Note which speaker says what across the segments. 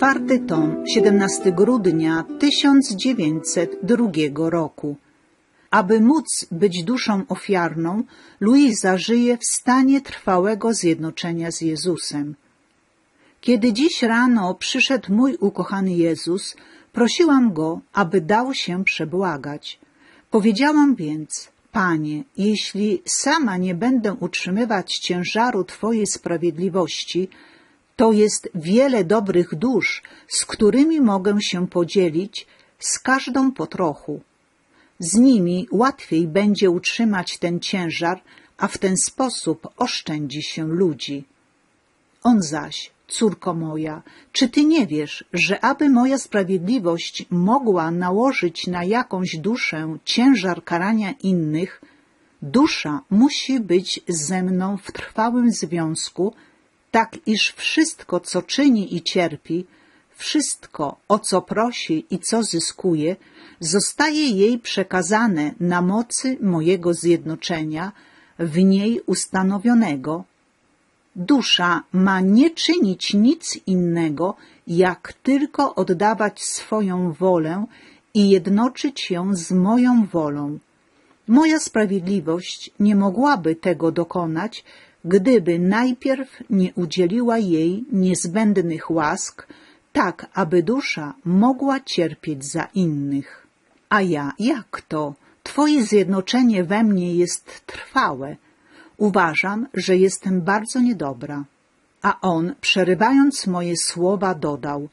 Speaker 1: Czwarty tom, 17 grudnia 1902 roku. Aby móc być duszą ofiarną, Luiza żyje w stanie trwałego zjednoczenia z Jezusem. Kiedy dziś rano przyszedł mój ukochany Jezus, prosiłam Go, aby dał się przebłagać. Powiedziałam więc, Panie, jeśli sama nie będę utrzymywać ciężaru Twojej sprawiedliwości, to jest wiele dobrych dusz, z którymi mogę się podzielić, z każdą po trochu. Z nimi łatwiej będzie utrzymać ten ciężar, a w ten sposób oszczędzi się ludzi. On zaś, córko moja, czy ty nie wiesz, że aby moja sprawiedliwość mogła nałożyć na jakąś duszę ciężar karania innych, dusza musi być ze mną w trwałym związku, tak iż wszystko, co czyni i cierpi, wszystko, o co prosi i co zyskuje, zostaje jej przekazane na mocy mojego zjednoczenia, w niej ustanowionego. Dusza ma nie czynić nic innego, jak tylko oddawać swoją wolę i jednoczyć ją z moją wolą. Moja sprawiedliwość nie mogłaby tego dokonać, gdyby najpierw nie udzieliła jej niezbędnych łask, tak aby dusza mogła cierpieć za innych. A ja, jak to? Twoje zjednoczenie we mnie jest trwałe. Uważam, że jestem bardzo niedobra. A on, przerywając moje słowa, dodał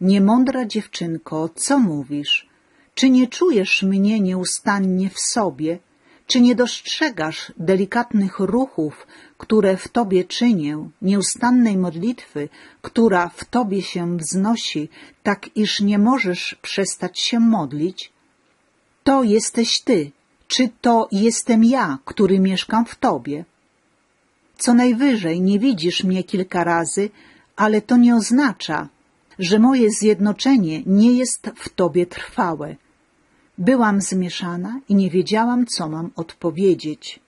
Speaker 1: Niemądra dziewczynko, co mówisz? Czy nie czujesz mnie nieustannie w sobie? Czy nie dostrzegasz delikatnych ruchów, które w tobie czynię, nieustannej modlitwy, która w tobie się wznosi, tak iż nie możesz przestać się modlić? To jesteś ty, czy to jestem ja, który mieszkam w tobie? Co najwyżej nie widzisz mnie kilka razy, ale to nie oznacza, że moje zjednoczenie nie jest w tobie trwałe. Byłam zmieszana i nie wiedziałam, co mam odpowiedzieć.